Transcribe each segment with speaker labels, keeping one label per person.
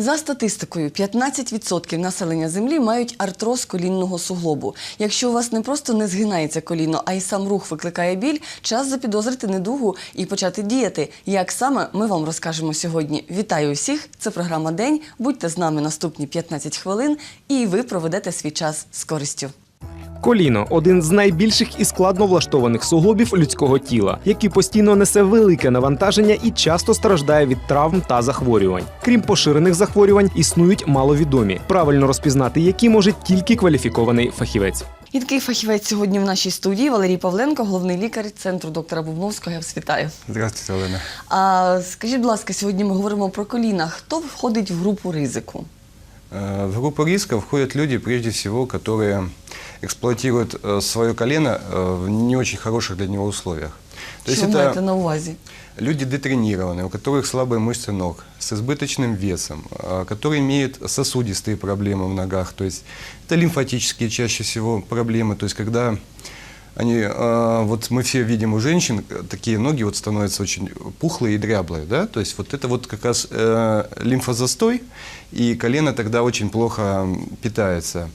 Speaker 1: За статистикою, 15% населення землі мають артроз колінного суглобу. Якщо у вас не просто не згинається коліно, а й сам рух викликає біль, час запідозрити недугу і почати діяти. Як саме ми вам розкажемо сьогодні. Вітаю усіх! Це програма День. Будьте з нами наступні 15 хвилин, і ви проведете свій час з користю.
Speaker 2: Коліно один з найбільших і складно влаштованих суглобів людського тіла, який постійно несе велике навантаження і часто страждає від травм та захворювань. Крім поширених захворювань, існують маловідомі, правильно розпізнати які може тільки кваліфікований фахівець.
Speaker 1: І такий фахівець сьогодні в нашій студії Валерій Павленко, головний лікар центру доктора Бубновського. Я вас вітаю.
Speaker 3: Здравствуйте, Олена.
Speaker 1: А скажіть, будь ласка, сьогодні ми говоримо про коліна. Хто входить в групу ризику?
Speaker 3: Э, В группу риска входят люди, прежде всего, которые эксплуатируют э, свое колено э, в не очень хороших для него условиях. То есть
Speaker 1: маєте
Speaker 3: это
Speaker 1: на увазі?
Speaker 3: люди детренированные, у которых слабые мышцы ног, с избыточным весом, э, которые имеют сосудистые проблемы в ногах. То есть это лимфатические чаще всего проблемы. То есть когда они, э, вот мы все видим у женщин, такие ноги вот становятся очень пухлые и дряблые, да, то есть вот это вот как раз э, лимфозастой, и колено тогда очень плохо питается.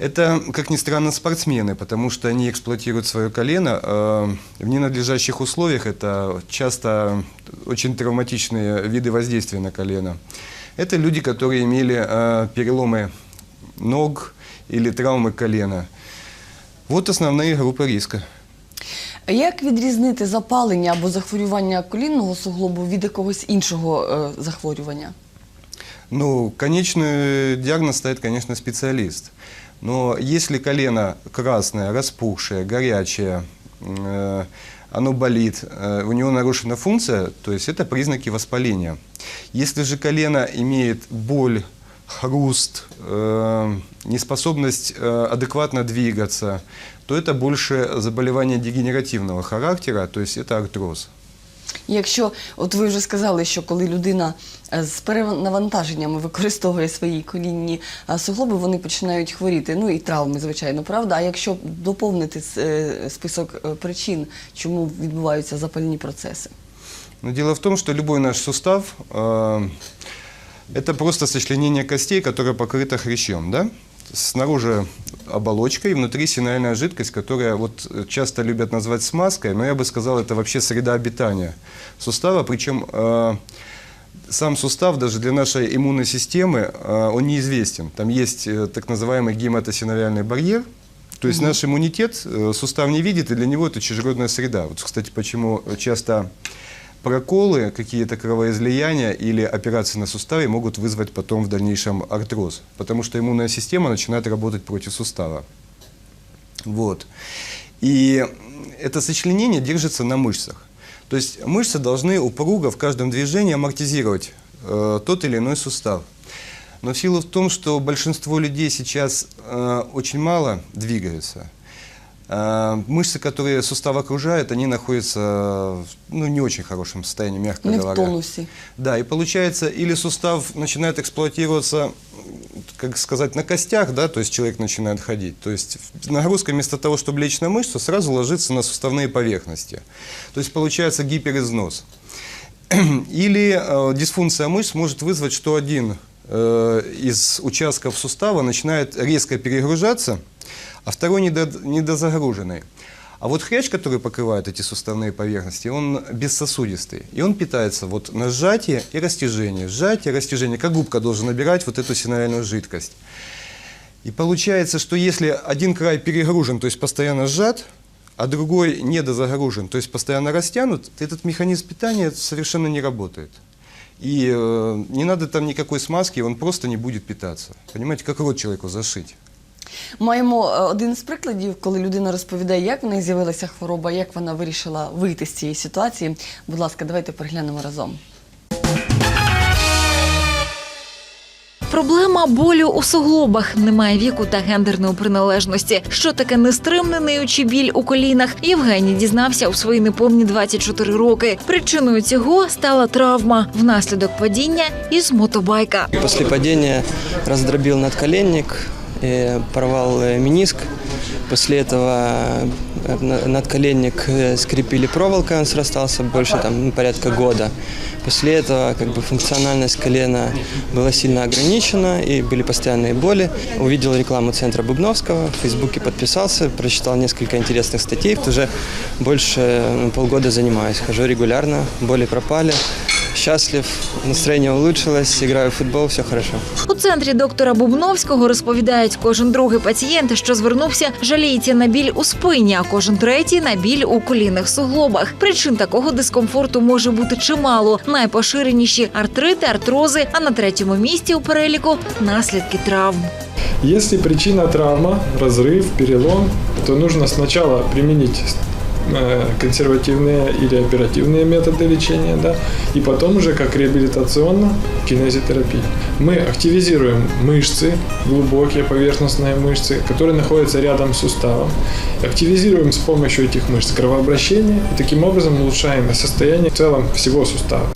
Speaker 3: Это, как ни странно, спортсмены, потому что они эксплуатируют свое колено э, в ненадлежащих условиях. Это часто очень травматичные виды воздействия на колено. Это люди, которые имели э, переломы ног или травмы колена. Вот основные группы риска.
Speaker 1: Як відрізнити запалення або захворювання колінного суглобу від якогось іншого е, захворювання?
Speaker 3: Ну, конечный диагноз ставит, конечно, специалист. Но если колено красное, распухшее, горячее, э, оно болит, э, у него нарушена функция, то есть это признаки воспаления. Если же колено имеет боль, хруст, э, неспособность адекватно двигаться, то это больше заболевание дегенеративного характера, то есть это артроз.
Speaker 1: Якщо, от ви вже сказали, що коли людина е, з перенавантаженнями використовує свої колінні е, суглоби, вони починають хворіти. Ну і травми, звичайно, правда. А якщо доповнити е, список е, причин, чому відбуваються запальні процеси?
Speaker 3: Но дело в том, что любой наш сустав э, это просто сочленение костей, которое покрыто хрящом, да? Снаружи оболочка и внутри синальная жидкость, которая вот э, часто любят назвать смазкой, но я бы сказал, это вообще среда обитания сустава. Причем э, сам сустав даже для нашей иммунной системы, э, он неизвестен. Там есть э, так называемый гематосиновиальный барьер, то есть наш иммунитет э, сустав не видит, и для него это чужеродная среда. Вот, кстати, почему часто проколы, какие-то кровоизлияния или операции на суставе могут вызвать потом в дальнейшем артроз, потому что иммунная система начинает работать против сустава. Вот. И это сочленение держится на мышцах. То есть мышцы должны упруго в каждом движении амортизировать э, тот или иной сустав. Но в силу в том, что большинство людей сейчас э, очень мало двигаются, мышцы, которые сустав окружают, они находятся в ну, не очень хорошем состоянии, мягко
Speaker 1: Не в
Speaker 3: говоря.
Speaker 1: тонусі.
Speaker 3: Да, и получается, или сустав начинает эксплуатироваться, как сказать, на костях, да, то есть человек начинает ходить. То есть нагрузка вместо того, чтобы лечь на мышцу, сразу ложится на суставные поверхности. То есть получается гиперизнос. Или э, дисфункция мышц может вызвать, что один э, из участков сустава начинает резко перегружаться, а второй недо- недозагруженный. А вот хрящ, который покрывает эти суставные поверхности, он бессосудистый. И он питается вот на сжатие и растяжение. Сжатие, растяжение, как губка должен набирать вот эту синальную жидкость. И получается, что если один край перегружен, то есть постоянно сжат, а другой недозагружен, то есть постоянно растянут, этот механизм питания совершенно не работает. И э, не надо там никакой смазки, он просто не будет питаться. Понимаете, как рот человеку зашить.
Speaker 1: Маємо е, один з прикладів, коли людина розповідає, як в неї з'явилася хвороба, як вона вирішила вийти з цієї ситуації. Будь ласка, давайте переглянемо разом.
Speaker 4: Проблема болю у суглобах немає віку та гендерної приналежності. Що таке нестримний ниючий біль у колінах? Євгеній дізнався у свої неповні 24 роки. Причиною цього стала травма внаслідок падіння із мотобайка.
Speaker 5: После падения раздробил надколенник, э, порвал э, мениск, После этого э, на- надколенник э, скрепили проволокой, он срастался больше там ну, порядка года. После этого как бы функциональность колена была сильно ограничена и были постоянные боли. Увидел рекламу центра Бубновского, в Фейсбуке подписался, прочитал несколько интересных статей. Уже больше полгода занимаюсь, хожу регулярно, боли пропали. Счастлив, настроение улучшилось, играю в футбол, все хорошо.
Speaker 4: У центрі доктора Бубновського розповідають, кожен другий пацієнт, що звернувся, жаліється на біль у спині, а кожен третій на біль у колінних суглобах. Причин такого дискомфорту може бути чимало. Найпоширеніші артрити, артрози, а на третьому місці у переліку наслідки травм.
Speaker 6: Если причина травма, разрыв, перелом, то нужно сначала применить консервативные или оперативные методы лечения, да, и потом уже как реабилитационно кинезитерапия. Мы активизируем мышцы, глубокие поверхностные мышцы, которые находятся рядом с суставом. Активизируем с помощью этих мышц кровообращение и таким образом улучшаем состояние в целом всего сустава.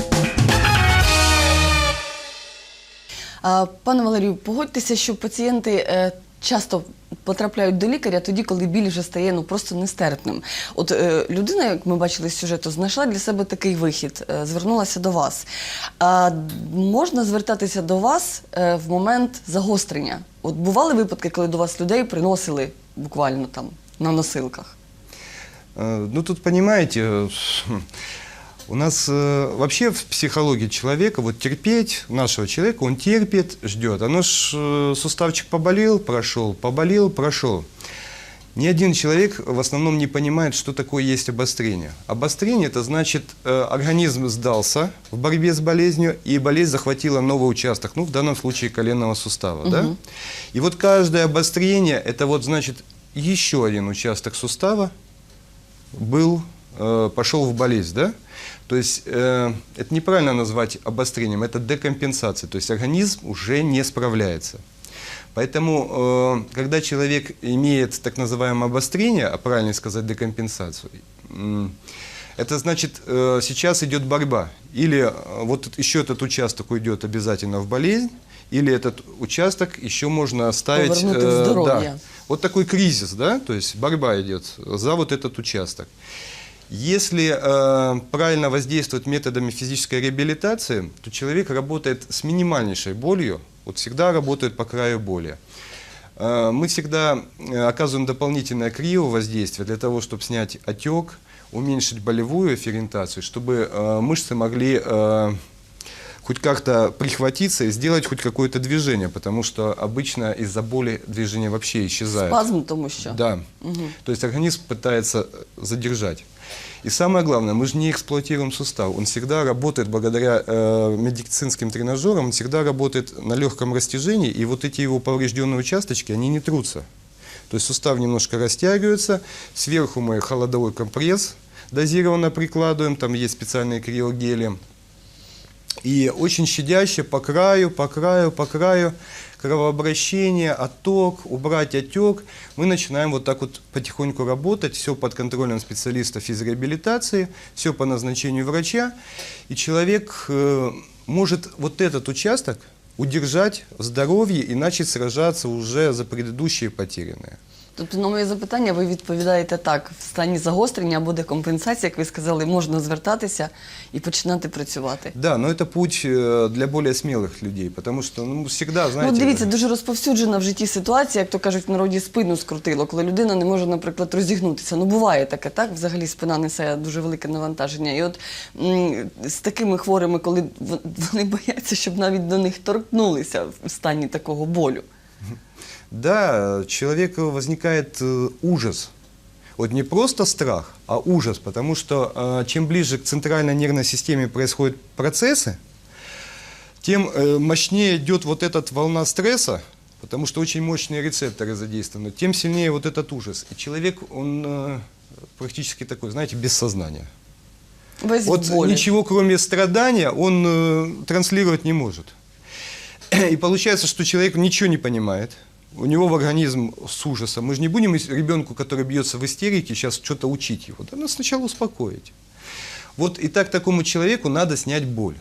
Speaker 1: А, Пане Валерію, погодьтеся, що пацієнти е, часто потрапляють до лікаря тоді, коли біль вже стає ну просто нестерпним. От е, людина, як ми бачили з сюжету, знайшла для себе такий вихід, е, звернулася до вас. А можна звертатися до вас е, в момент загострення? От бували випадки, коли до вас людей приносили буквально там на носилках?
Speaker 3: Э, Ну, тут, понимаете, э, у нас э, вообще в психологии человека, вот терпеть нашего человека, он терпит, ждет. Оно ж э, суставчик поболел, прошел, поболел, прошел. Ни один человек в основном не понимает, что такое есть обострение. Обострение – это значит, э, организм сдался в борьбе с болезнью, и болезнь захватила новый участок, ну, в данном случае коленного сустава. Да? И вот каждое обострение – это вот, значит, еще один участок сустава, был, э, пошел в болезнь, да? То есть э, это неправильно назвать обострением, это декомпенсация. То есть организм уже не справляется. Поэтому, э, когда человек имеет так называемое обострение, а правильно сказать декомпенсацию, м, это значит, э, сейчас идет борьба. Или э, вот еще этот участок уйдет обязательно в болезнь, или этот участок еще можно оставить... Э,
Speaker 1: здоровье.
Speaker 3: да. Вот такой кризис, да, то есть борьба идет за вот этот участок. Если э, правильно воздействовать методами физической реабилитации, то человек работает с минимальнейшей болью, вот всегда работает по краю боли. Э, мы всегда э, оказываем дополнительное криовоздействие для того, чтобы снять отек, уменьшить болевую эфферентацию, чтобы э, мышцы могли э, хоть как-то прихватиться и сделать хоть какое-то движение, потому что обычно из-за боли движение вообще исчезает.
Speaker 1: Спазм, тому що.
Speaker 3: Да. То есть организм пытается э, задержать. И самое главное, мы же не эксплуатируем сустав. Он всегда работает благодаря э, медицинским тренажерам, он всегда работает на легком растяжении, и вот эти его поврежденные участочки, они не трутся. То есть сустав немножко растягивается, сверху мы холодовой компресс дозированно прикладываем, там есть специальные криогели. И очень щадяще по краю, по краю, по краю кровообращение, отток, убрать отек. Мы начинаем вот так вот потихоньку работать, все под контролем специалиста физреабилитации, все по назначению врача. И человек э, может вот этот участок удержать в здоровье и начать сражаться уже за предыдущие потерянные.
Speaker 1: Тобто на моє запитання ви відповідаєте так: в стані загострення або декомпенсації, як ви сказали, можна звертатися і починати працювати.
Speaker 3: Да, но это путь э, для более смелых людей, потому что ну, всегда, знаете...
Speaker 1: Ну, дивіться, дуже розповсюджена в житті ситуація, як то кажуть, в народі спину скрутило, коли людина не може, наприклад, розігнутися. Ну, буває таке, так? Взагалі спина несе дуже велике навантаження. І от м, з такими хворими, коли в- вони бояться, щоб навіть до них торкнулися в стані такого болю.
Speaker 3: Да, человеку возникает э, ужас. Вот не просто страх, а ужас, потому что э, чем ближе к центральной нервной системе происходят процессы, тем э, мощнее идет вот эта волна стресса, потому что очень мощные рецепторы задействованы, тем сильнее вот этот ужас. И человек, он практически такой, знаете, без сознания.
Speaker 1: Весь
Speaker 3: Вот
Speaker 1: в болі.
Speaker 3: ничего кроме страдания он э, транслировать не может. И получается, что человек ничего не понимает. У него в организм с ужасом. Мы же не будем ребенку, который бьется в истерике, сейчас что-то учить его. Да, надо сначала успокоить. Вот и так такому человеку надо снять боль.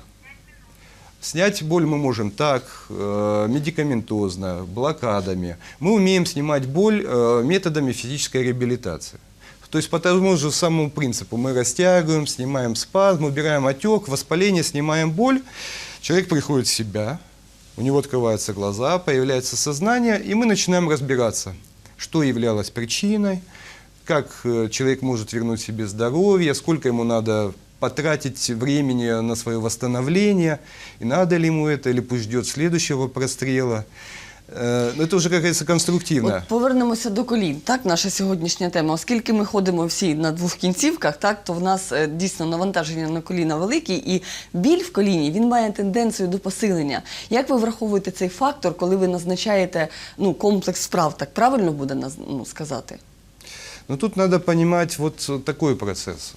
Speaker 3: Снять боль мы можем так, э, медикаментозно, блокадами. Мы умеем снимать боль э, методами физической реабилитации. То есть по тому же самому принципу мы растягиваем, снимаем спазм, убираем отек, воспаление, снимаем боль. Человек приходит в себя, у него открываются глаза, появляется сознание, и мы начинаем разбираться, что являлось причиной, как э, человек может вернуть себе здоровье, сколько ему надо потратить времени на свое восстановление, и надо ли ему это, или пусть ждет следующего прострела. Э, ну, как говорится, конструктивно.
Speaker 1: От повернемося до колін. Так, наша сьогоднішня тема. Оскільки ми ходимо всі на двох кінцівках, так то в нас е, дійсно навантаження на коліна великі, і біль в коліні він має тенденцію до посилення. Як ви враховуєте цей фактор, коли ви назначаєте ну, комплекс справ? Так правильно буде ну, сказати?
Speaker 3: Но тут надо понимать вот такой процесс.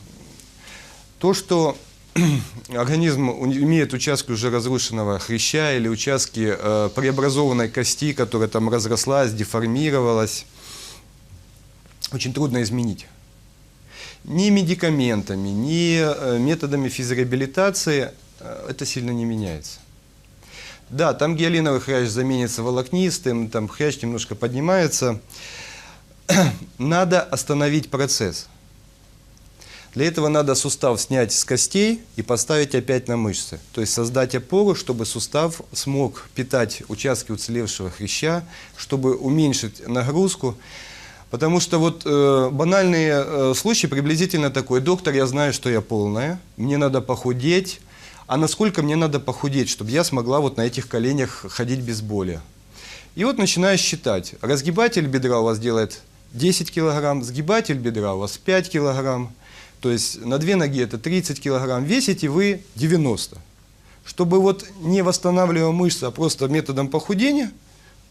Speaker 3: То, что организм имеет участки уже разрушенного хряща или участки э, преобразованной кости, которая там разрослась, деформировалась, очень трудно изменить. Ни медикаментами, ни э, методами физреабилитации э, это сильно не меняется. Да, там гиалиновый хрящ заменится волокнистым, там хрящ немножко поднимается. Надо остановить процесс. Для этого надо сустав снять с костей и поставить опять на мышцы. То есть создать опору, чтобы сустав смог питать участки уцелевшего хряща, чтобы уменьшить нагрузку. Потому что вот э, банальные э, случаи приблизительно такой. Доктор, я знаю, что я полная, мне надо похудеть. А насколько мне надо похудеть, чтобы я смогла вот на этих коленях ходить без боли? И вот начинаешь считать. Разгибатель бедра у вас делает 10 килограмм, сгибатель бедра у вас 5 килограмм. То есть на две ноги это 30 килограмм. Весите вы 90. Чтобы вот не восстанавливая мышцы, а просто методом похудения,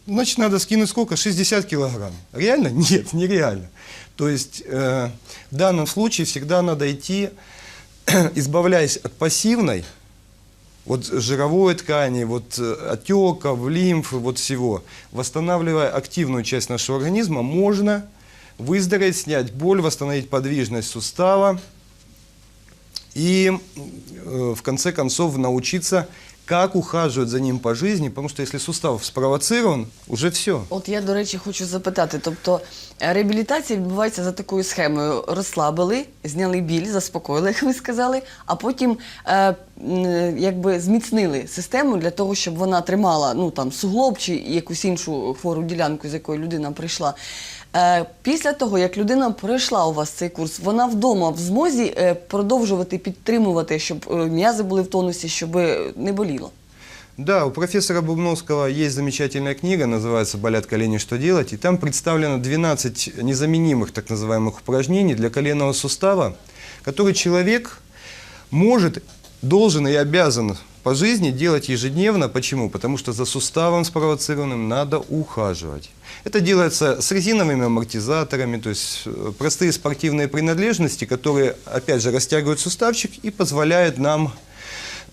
Speaker 3: значит, надо скинуть сколько? 60 килограмм. Реально? Нет, нереально. То есть э, в данном случае всегда надо идти, избавляясь от пассивной, вот жировой ткани, вот э, отеков, лимфы, вот всего, восстанавливая активную часть нашего организма, можно выздороветь, снять боль, восстановить подвижность сустава и э, в конце концов научиться, как ухаживать за ним по жизни, потому что если сустав спровоцирован, уже все.
Speaker 1: От я, до речі, хочу запитати. Тобто реабілітація відбувається за такою схемою: розслабили, зняли біль, заспокоїли, як ви сказали, а потім е, якби зміцнили систему для того, щоб вона тримала ну там суглоб чи якусь іншу хвору ділянку, з якої людина прийшла. Е, після того, як людина пройшла у вас цей курс, вона вдома в змозі е, продовжувати підтримувати, щоб е, м'язи були в тонусі, щоб не боліло.
Speaker 3: Да, у профессора Бубновского есть замечательная книга, называется «Болят колени, что делать?», и там представлено 12 незаменимых так называемых упражнений для коленного сустава, которые человек может, должен и обязан по жизни делать ежедневно. Почему? Потому что за суставом спровоцированным надо ухаживать. Это делается с резиновыми амортизаторами, то есть э, простые спортивные принадлежности, которые, опять же, растягивают суставчик и позволяют нам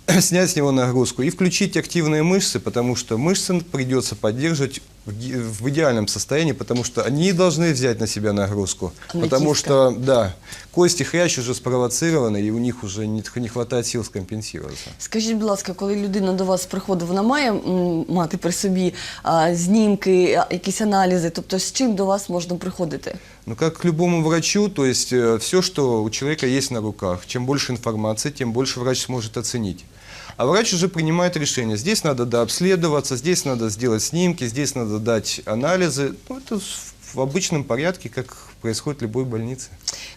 Speaker 3: снять с него нагрузку и включить активные мышцы, потому что мышцы придется поддерживать в ги- в идеальном состоянии, потому что они должны взять на себя нагрузку. Потому
Speaker 1: Аметистка.
Speaker 3: что, да, кости хрящ уже спровоцированы, и у них уже не, не хватает сил скомпенсироваться.
Speaker 1: Скажіть, будь ласка, коли людина до вас приходить, вона має м, мати при собі а, знімки, а, якісь аналізи? Тобто з чим до вас можна приходити?
Speaker 3: Ну, как к любому врачу, то есть все, что у человека есть на руках, чем больше информации, тем больше врач сможет оценить. А врач уже принимает решение. Здесь надо дообследоваться, здесь надо сделать снимки, здесь надо дать анализы. Ну, это в- обычном порядке, как происходит в любой больнице.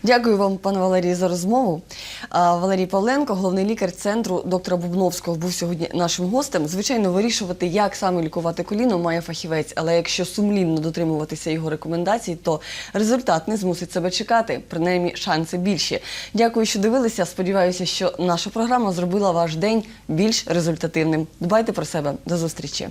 Speaker 1: Дякую вам, пане Валерій, за розмову. Валерій Павленко, головний лікар центру доктора Бубновського, був сьогодні нашим гостем. Звичайно, вирішувати, як саме лікувати коліно, має фахівець. Але якщо сумлінно дотримуватися його рекомендацій, то результат не змусить себе чекати. Принаймні, шанси більші. Дякую, що дивилися. Сподіваюся, що наша програма зробила ваш день більш результативним. Дбайте про себе. До зустрічі.